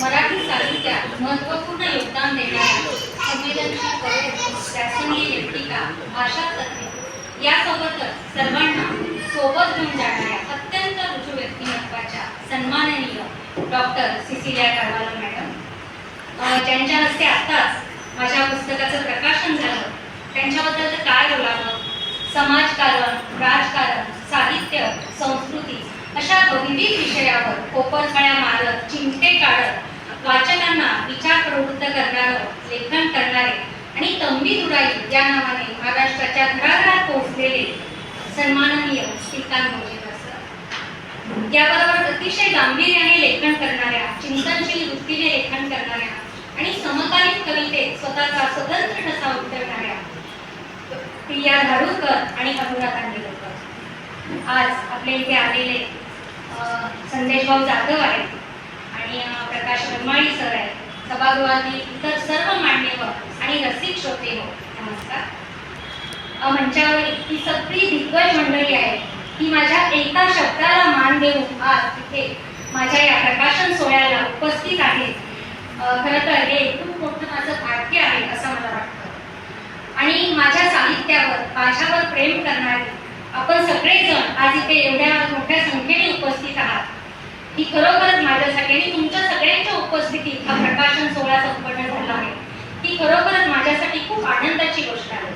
मराठी साहित्यात महत्त्वपूर्ण योगदान देणाऱ्या संवेदनशील कवयित्री, लेखिका भाषा तज्ज्ञ यासोबतच सर्वांना सोबत घेऊन जाणाऱ्या अत्यंत रुजू व्यक्तिमत्वाच्या सन्माननीय डॉक्टर सिसिलिया कारवाला मॅडम. ज्यांच्या हस्ते आत्ताच माझ्या पुस्तकाचं प्रकाशन झालं त्यांच्याबद्दल तर काय बोलावं? समाजकारण राजकारण साहित्य संस्कृती अशा विविध विषयावर कोपरफळ्या मारत चिमटे काढत वाचकांना विचार प्रवृत्त करणारं लेखन करणारे आणि तंबी दुराई या नावाने महाराष्ट्राच्या घराघरात पोहोचलेले सन्माननीय श्रीकांत मोजेकर सर. याबरोबर अतिशय गांभीर्याने लेखन करणाऱ्या चिंतनशील वृत्तीने लेखन करणाऱ्या आणि समकालीन कवितेत स्वतःचा स्वतंत्र ठसा उतरणाऱ्या प्रिया धारूरकर आणि अनुराधा कांदेलकर आज आपल्या इथे आलेले संदेशभाऊ जाधव आहेत आणि प्रकाश रमाणी सर आहेत. सभागृहातील इतर सर्व मान्यवर आणि रसिक श्रोते हो नमस्कार. मंचावर इतकी सगळी दिग्गज मंडळी आहे की माझ्या एका शब्दाला मान देऊन आज तिथे माझ्या या प्रकाशन सोहळ्याला उपस्थित आहेत. खरं तर हे खूप मोठं माझं भाग्य आहे असं मला वाटतं. आणि माझ्या साहित्यावर माझ्यावर प्रेम करणारे आपण सगळेजण आज इथे एवढ्या मोठ्या संख्येने उपस्थित आहात. ही खरोखरच माझ्यासाठी आणि तुमच्या सगळ्यांच्या उपस्थितीत हा प्रकाशन सोहळा संपन्न झाला आहे. ही खरोखरच माझ्यासाठी खूप आनंदाची गोष्ट आहे.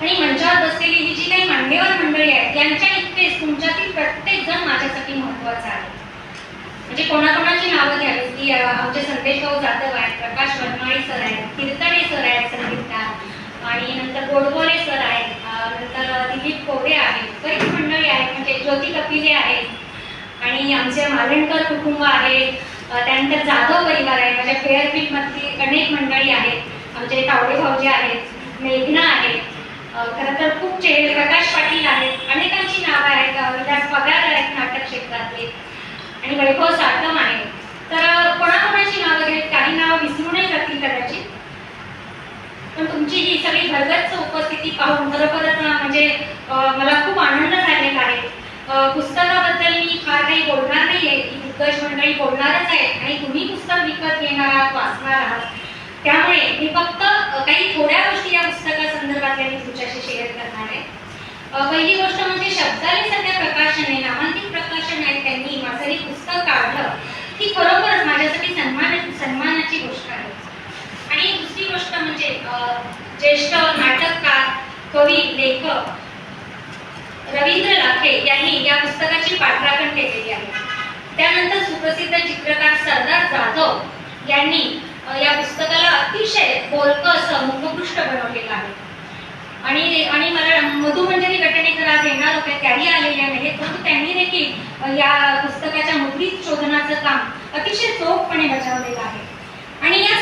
आणि मंचावर बसलेली ही जी काही मान्यवर मंडळी आहेत यांच्या इतकेच तुमच्यातील प्रत्येक जण माझ्यासाठी महत्त्वाचा आहे. म्हणजे कोणाकोणाची नावं घ्यावी की आमचे संदेश भाऊ जाधव आहेत प्रकाश वनमाळी सर आहेत कीर्तने सर आहेत संगीतकार आणि नंतर गोडबोले सर आहेत. नंतर दिलीप कोरे आहेत बरीच मंडळी आहेत म्हणजे ज्योती कपिले आहेत. आणि आमचे मालणकर कुटुंब आहे. त्यानंतर जाधव परिवार आहे. माझ्या फेअरपीटमधली अनेक मंडळी आहेत. आमचे तावडे भाऊजी आहेत मेघना आहे. खरं तर खूप चेहरे प्रकाश पाटील आहेत. अनेकांची नावं आहेत अं, विलास पगार आहेत नाटक क्षेत्रातले. आणि वैभव साठम आहे. तर कोणाकोणाची नावं घेत काही नावं विसरूनही जातील कदाचित. तुमची ही सगळी भरगच्च उपस्थिती पाहून खरोखरच म्हणजे मला खूप आनंद झालेला आहे. पुस्तकाबद्दल मी फार काही बोलणार नाहीये. ही दिग्गज मंडळी बोलणारच आहे आणि तुम्ही पुस्तक विकत घेणार आहात वाचणार आहात. त्यामुळे मी फक्त काही थोड्या गोष्टी या पुस्तकासंदर्भातल्या मी तुमच्याशी शेअर करणार आहे. पहिली गोष्ट म्हणजे शब्दाली सध्या प्रकाशन आहे नामांकित प्रकाशन आहे. त्यांनी माझं हे पुस्तक काढलं. की खरोखर माझ्यासाठी सन्मान सन्मानाची गोष्ट आहे आणि दुसरी गोष्ट म्हणजे ज्येष्ठ नाटककार कवी लेखक रवींद्र लाखे यांनी या पुस्तकाची पाठराखण केलेली आहे. त्यानंतर सुप्रसिद्ध चित्रकार सरदार जाधव यांनी या पुस्तकाला अतिशय बोलकं असं मुखपृष्ठ बनवलेलं आहे. आणि आणि मला मधुमंजरी गटनेकर आज येणार होते त्याही आलेल्या नाही परंतु त्यांनी देखील या पुस्तकाच्या मुद्रित शोधनाचं काम अतिशय चोखपणे बजावलेलं आहे.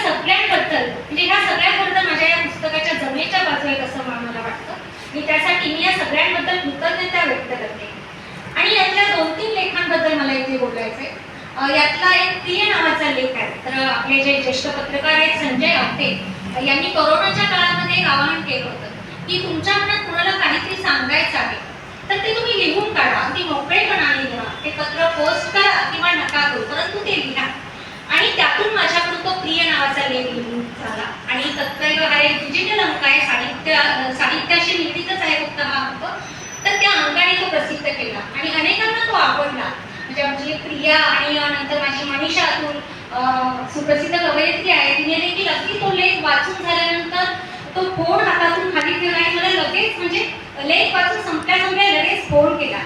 सगळ्यांबद्दल म्हणजे ह्या सगळ्यांबद्दल माझ्या या पुस्तकाच्या जमेच्या बाजू आहेत असं मला वाटतं. आणि त्यासाठी मी या सगळ्यांबद्दल कृतज्ञता व्यक्त करते. आणि यातल्या दोन तीन लेखांबद्दल मला इथे बोलायचंय. यातला एक प्रिय नावाचा लेख आहे. तर आपले जे ज्येष्ठ पत्रकार आहेत संजय आवटे यांनी कोरोनाच्या काळामध्ये एक आवाहन केलं होतं की तुमच्या मनात कुणाला काहीतरी सांगायचं आहे तर ते तुम्ही लिहून काढा. अगदी मोकळेपणाने लिहा. ते पत्र पोस्ट करा किंवा नका करू परंतु ते लिहा. आणि त्यातून माझ्याकडून तो प्रिय नावाचा लेख लिहून झाला. आणि तत्काळ हा एक डिजिटल अंक आहे साहित्य साहित्याशी निगडीतच आहे फक्त हा अंक तर त्या अंकाने तो प्रसिद्ध केला. आणि अनेकांना तो आवडला. म्हणजे आमची प्रिया आणि नंतर माझी मनीषा अतुल सुप्रसिद्ध कवयित्री आहे तिने देखील अगदी तो लेख वाचून झाल्यानंतर तो फोन हातातून खाली ठेवला आणि मला लगेच म्हणजे लेख वाचून संपल्या संपल्या लगेच फोन केला.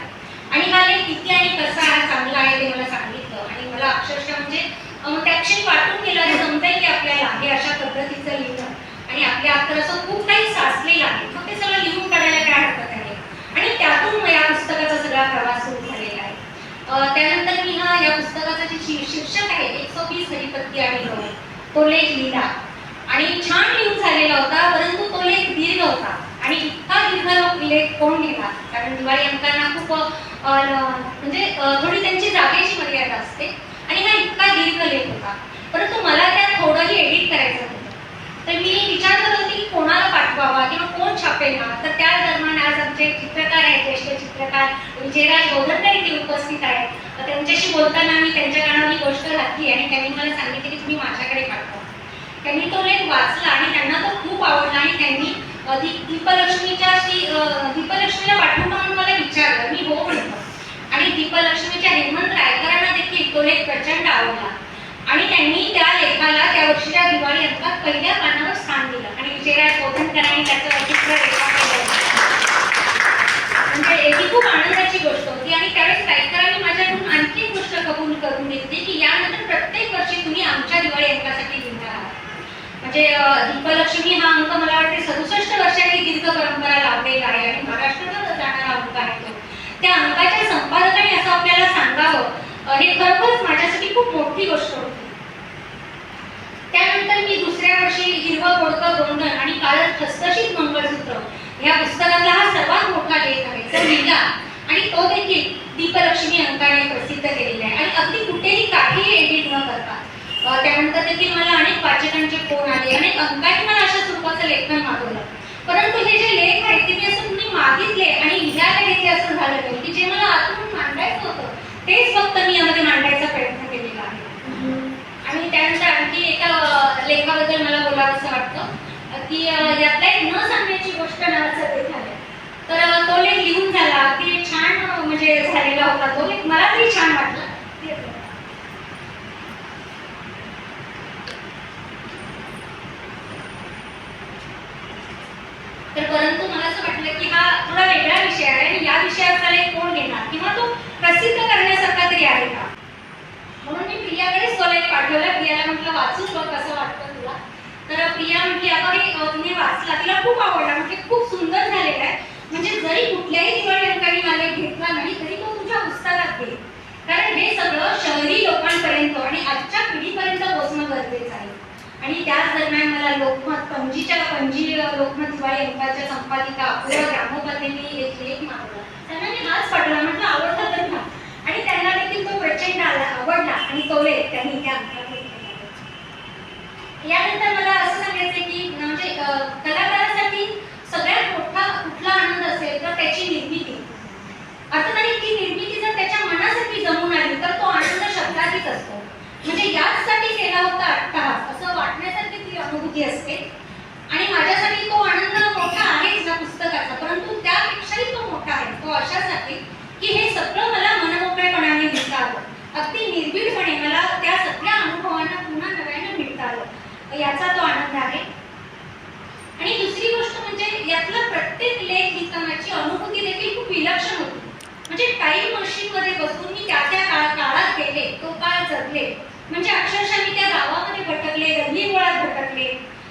आणि हा लेख किती आणि कसा आहे चांगला आहे ते मला सांगितलं. आणि मला अक्षरशः म्हणजे अं, वाटून गेलं आणि समजेल की आपल्याला हे अशा पद्धतीचं लिहिणं. आणि आपल्या आत्ता असं खूप काही साचलेलं आहे. मग ते सगळं लिहून काढायला काय हरकत आहे? आणि त्यातून या पुस्तकाचा सगळा प्रवास सुरू झालेला आहे. त्यानंतर मी हा या पुस्तकाचा जे शीर्षक आहे एकशे वीस हरिपत्ती आणि गवळी तो लेख लिहिला. आणि छान लिहून झालेला होता परंतु तो लेख दीर्घ होता. आणि इतका दीर्घ लेख कोण लिहिला कारण दिवाळी अंकांना खूप म्हणजे थोडी त्यांची जागेची मर्यादा असते. सांगितलं हा होता. परंतु मला त्यात थोडंही एडिट करायचं होतं. तर मी विचार करत होती की कोणाला पाठवावा किंवा कोण छापेल ना तर त्या दरम्यान आज आमचे चित्रकार आहेत ज्येष्ठ चित्रकार विजयराज गोधनकर इथे उपस्थित आहेत. त्यांच्याशी बोलताना मी त्यांच्या कानावर ही गोष्ट घातली आणि त्यांनी मला सांगितले की तुम्ही माझ्याकडे पाठवा. त्यांनी तो लेख वाचला आणि त्यांना तो खूप आवडला आणि त्यांनी दीपलक्ष्मीच्या श्री दीपलक्ष्मीला पाठवून म्हणून मला विचारलं. मी हो म्हणतो आणि दीपलक्ष्मीच्या हेमंत रायकर देखील प्रचंड आवडला आणि त्यांनी त्या लेखाला त्या वर्षीच्या दिवाळी अंकात पहिल्या पानावर स्थान दिलं. आणि विजयराज बोधनकरांनी त्याचं वैचित्र रेखा केलं. म्हणजे ही खूप आनंदाची गोष्ट होती. आणि त्यावेळेस रायकरांनी माझ्याकडून आणखी एक गोष्ट कबूल करून घेतली की यानंतर प्रत्येक वर्षी तुम्ही आमच्या दिवाळी अंकासाठी लिहिणार आहात म्हणजे दीपलक्ष्मी हा अंक मला वाटते सदुसष्ट वर्षांनी दीर्घ परंपरा लाभलेला आहे. आणि महाराष्ट्रातच जाणारा अंक आहे तो. त्या अंकाच्या संपादकाने असं आपल्याला सांगावं हे खरोखरच माझ्यासाठी खूप मोठी गोष्ट होती. त्यानंतर मी दुसऱ्या वर्षी हिरवं गोडकं गोंधळ आणि काळं खसखशीत मंगळसूत्र या पुस्तकातला हा सर्वात मोठा लेख आहे. तो लिहिला. आणि तो देखील दीपलक्ष्मी अंकाने प्रसिद्ध केलेला आहे. आणि अगदी कुठेही काहीही एडिट न करता. त्यानंतर देखील मला अनेक वाचकांचे फोन आले. अनेक अंकाने मला अशा स्वरूपाचं लेखन मागवलं. परंतु हे जे लेख आहेत ते मी असं तुम्ही मागितले आणि लिहायला घेतले असं झालं नाही. की जे मला आतून मांडायचं होतं तेच फक्त मी यामध्ये मांडायचा प्रयत्न केलेला आहे. आणि त्यानंतर आणखी एका लेखाबद्दल मला बोलावंसं वाटतं. की यातला एक न सांगण्याची गोष्ट नावाचा लेख आहे. तर तो लेख लिहून झाला. की छान म्हणजे झालेला होता तो लेख. मला तरी छान वाटला. तर परंतु मला असं वाटलं की हा थोडा वेगळा विषय आहे आणि या विषयाचा लेख कोण घेणार किंवा तो प्रसिद्ध करण्यासारखा तरी आहे का म्हणून मी प्रियाकडेच तो लेख पाठवला प्रियाला म्हटलं वाचून बघ कसं वाटतं तुला. तर प्रिया म्हटली अगं हे तुम्ही वाचला. तिला खूप आवडला. म्हणजे खूप सुंदर झालेला आहे. म्हणजे जरी कुठल्याही दिवाळी अंकाने मला घेतला नाही तरी तो तुझ्या पुस्तकात घे कारण हे सगळं शहरी लोकांपर्यंत आणि आजच्या पिढीपर्यंत पोहोचणं गरजेचं आहे. आणि त्याच दरम्यान मला लोकमत पणजीच्या पणजी लोकमत दिवाळी अंकाच्या संपादिका आपल्या ग्रामपतींनी एक लेख मागवला त्यांना मी हाच पाठवला. म्हटलं आवडला तर आणि त्यांना देखील तो प्रचंड आला आवडला. आणि तो लेख त्यांनी त्या यानंतर मला असं सांगायचं की म्हणजे कलाकारासाठी सगळ्यात मोठा कुठला आनंद असेल तर त्याची निर्मिती. अर्थात ती निर्मिती जर त्याच्या मनासाठी जमून आली तर तो आनंद शब्दातीत असतो. म्हणजे याचसाठी केला होता अट्टहास असं वाटण्यासारखी ती अनुभूती असते. आणि माझ्यासाठी तो आनंद मोठा आहेच ना पुस्तकाचा परंतु त्यापेक्षाही तो मोठा आहे. तो अशासाठी की हे सगळं मला मनमोकळेपणाने लिहिता आलं. अगदी निर्भीडपणे मला त्या सगळ्या अनुभवांना पुन्हा याचा तो आनंद आहे. आणि दुसरी गोष्ट म्हणजे यातला प्रत्येक लेख लिहितानाची अनुभूती देखील खूप विलक्षण होती. म्हणजे टाईम मशीनमध्ये बसून मी त्या त्या काळात गेले तो काळ जगले. म्हणजे अक्षरशः मी त्या गावामध्ये भटकले गल्ली गोळात भटकले.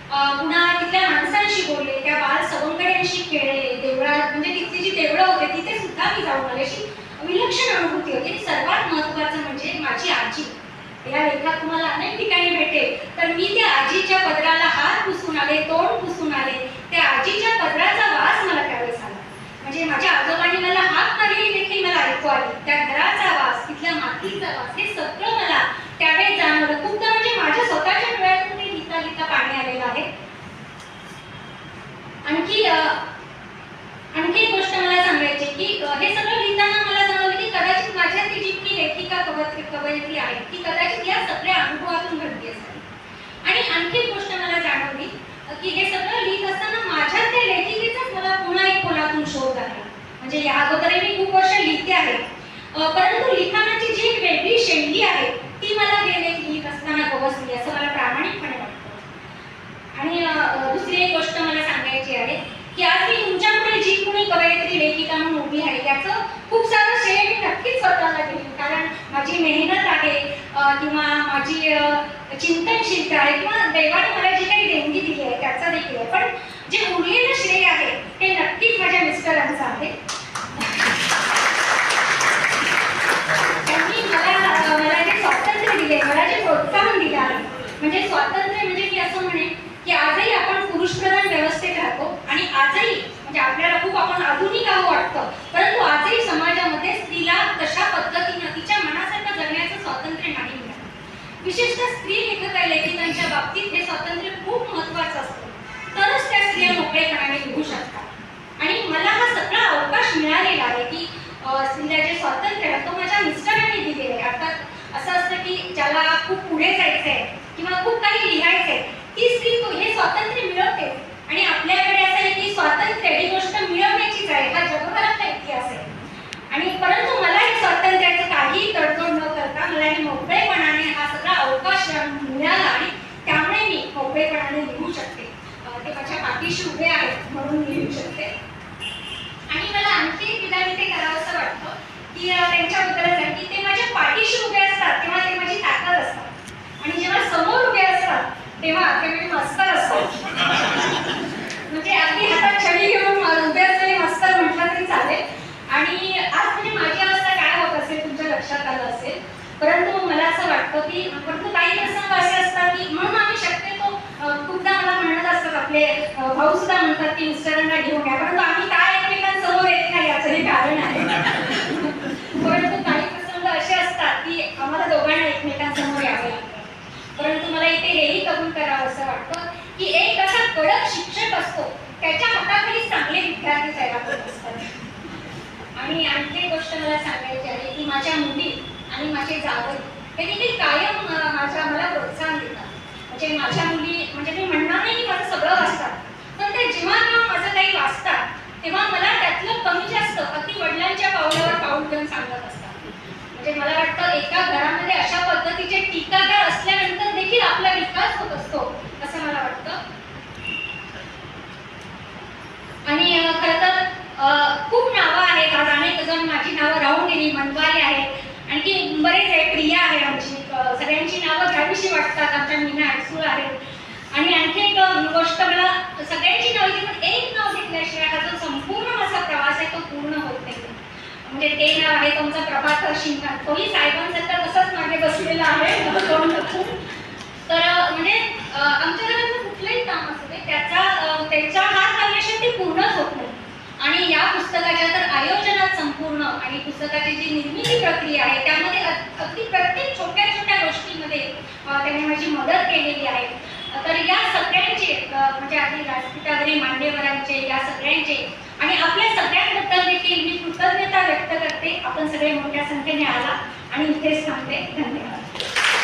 पुन्हा तिथल्या माणसांशी बोलले त्या बाल सवंगड्यांशी खेळले देवळात म्हणजे तिथली जी देवळं होते तिथे सुद्धा मी जाऊन आले अशी विलक्षण अनुभूती होती आणि सर्वात महत्त्वाचं म्हणजे माझी आजी या लेखात तुम्हाला अनेक ठिकाणी भेटेल. तर मी त्या आजीच्या पदराला हात पुसून आले तोंड पुसून आले. त्या आजीच्या पदराचा वास मला त्यावेळेस आला. म्हणजे माझ्या आजोबांनी मला हात मारलेली देखील मला ऐकू आली. त्या घराचा वास तिथल्या मातीचा वास हे सगळं मला त्यावेळेस जाणवलं. खूपदा म्हणजे माझ्या स्वतःच्या डोळ्यातून ते लिहिता लिहिता पाणी आलेलं आहे. आणखी आणखी एक गोष्ट मला सांगायची की हे सगळं लिहिताना मला जाणवलं की कदाचित माझ्यातली जी मी लेखिका कवयित्री आहे ती कदाचित या सगळ्या अनुभवातून घडली असावी आणि आणखी एक गोष्ट मला जाणवली की हे सगळं लिहित असताना माझ्या त्या लेखिकेचाच मला पुन्हा एक कोणातून शोध आहे म्हणजे या अगोदरही मी खूप वर्ष लिहिते आहे. परंतु लिखाणाची जी एक वेगळी शैली आहे ती मला गेले लिहित असताना गवसली असं मला प्रामाणिकपणे वाटतं. आणि दुसरी एक गोष्ट मला सांगायची आहे की आज मी तुमच्यामुळे जी कोणी कवयित्री लेखिका म्हणून उभी आहे त्याचं खूप सारं श्रेय मी स्वतःला घेईन. कारण माझी मेहनत आहे किंवा माझी चिंतनशीलता आहे किंवा देवाने मला जी काही देणगी दिली आहे त्याचा देखील आहे. पण जे उरलेलं श्रेय आहे ते नक्कीच माझ्या मिस्टरांचं आहे. त्यांनी मला मला जे स्वातंत्र्य दिले मला जे प्रोत्साहन दिलं आहे म्हणजे स्वातंत्र्य म्हणजे मी असं म्हणेन की आजही आपण पुरुषप्रधान व्यवस्थेत राहतो आणि आजही म्हणजे आपल्याला खूप आपण आधुनिक आहो वाटतं परंतु आजही समाज विशेषतः स्त्री लेखक लेखिकांच्या बाबतीत हे स्वातंत्र्य खूप महत्वाचं असतं. तरच त्या स्त्रिया मोकळेपणाने लिहू शकतात. आणि मला हा सगळा अवकाश मिळालेला आहे की स्त्रीला जे स्वातंत्र्य आहे तो माझ्या मिस्टरांनी दिलेला आहे. अर्थात असं असतं की ज्याला खूप पुढे जायचं आहे किंवा खूप काही लिहायचं आहे ती स्त्री तो हे स्वातंत्र्य मिळवते. आणि आपल्याकडे असं आहे की स्वातंत्र्य ही गोष्ट मिळवण्याचीच आहे हा जगभरातला इतिहास आहे आणि परंतु मला हे स्वातंत्र्याचं काही तडजोड न करता मला हे मोकळेपणाने हा सगळा अवकाश मिळाला आणि त्यामुळे मी मोकळेपणाने लिहू शकते अं, ते शुभे उभे आहेत म्हणून लिहू शकते. आणि मला आणखी एक विधान इथे करावंसं वाटतं की अं, त्यांच्याबद्दलच आहे की ते माझ्या पाठीशी उभे असतात तेव्हा ते माझी ताकद असतात. आणि जेव्हा समोर उभे असतात तेव्हा ते म्हणजे मस्तर असतात म्हणजे अगदी हातात छडी घेऊन उभे असलेले मस्तर म्हटलं तरी चालेल आणि आज म्हणजे माझी अवस्था काय होत असेल तुमच्या लक्षात आलं असेल परंतु मला असं वाटतं की परंतु काही प्रसंग असे असतात की म्हणून आम्ही शक्यतो अं, खूपदा मला म्हणत असतात आपले अं, भाऊ सुद्धा म्हणतात की मिस्टरांना घेऊन या परंतु आम्ही काय एकमेकांसमोर येत नाही याचंही कारण आहे परंतु काही प्रसंग असे असतात की आम्हाला दोघांना एकमेकांसमोर यावं लागतं परंतु मला इथे कमी करावं असं वाटतं की एक असा कडक शिक्षक असतो. त्याच्या हाताखाली चांगले विद्यार्थी तयार होत असतात. आणि आणखी एक गोष्ट मला सांगायची आहे की माझ्या मुली आणि माझे जावई हे देखील कायम माझ्या मला प्रोत्साहन देतात. म्हणजे माझ्या मुली म्हणजे मी म्हणणार नाही की माझं सगळं वाचतात पण ते जेव्हा जेव्हा माझं काही वाचतात तेव्हा मला त्यातलं कमी जास्त अगदी वडिलांच्या पावलावर पाऊल घेऊन सांगत असतात. म्हणजे मला वाटतं एका घरामध्ये अशा पद्धतीचे टीकाकार असल्यानंतर देखील आपला विकास होत असतो असं मला वाटतं. आणि खर खरं तर खूप नावं आहेत. आज अनेक जण माझी नावं राहून गेली मनवाली आहेत. आणखी बरेच आहे प्रिया आहे आमची. सगळ्यांची नावं घ्यावीशी वाटतात आमच्या मीना अडसूळ आहेत. आणि आणखी एक गोष्ट मला सगळ्यांची नाव घेतली पण एक नाव घेतल्याशिवाय हा जो संपूर्ण माझा प्रवास आहे तो पूर्ण होत नाही. म्हणजे ते नाव आहे तुमचा प्रभाकर शिंगण. तोही तर तसच मागे बसलेला आहे. तर म्हणजे आमच्या घरातलं कुठलंही काम असू दे त्याचा त्याच्या हात लागल्याशिवाय ते पूर्णच होत नाही. आणि या पुस्तकाच्या तर आयोजनात संपूर्ण आणि पुस्तकाची जी निर्मिती प्रक्रिया आहे त्यामध्ये अग- अगदी प्रत्येक छोट्या छोट्या गोष्टीमध्ये त्याने त्यांनी माझी मदत केलेली आहे. तर या सगळ्यांचे म्हणजे आधी व्यासपीठावरील मान्यवरांचे या सगळ्यांचे आणि आपल्या सगळ्यांबद्दल देखील मी कृतज्ञता व्यक्त करते. आपण सगळे मोठ्या संख्येने आला आणि इथेच थांबते धन्यवाद.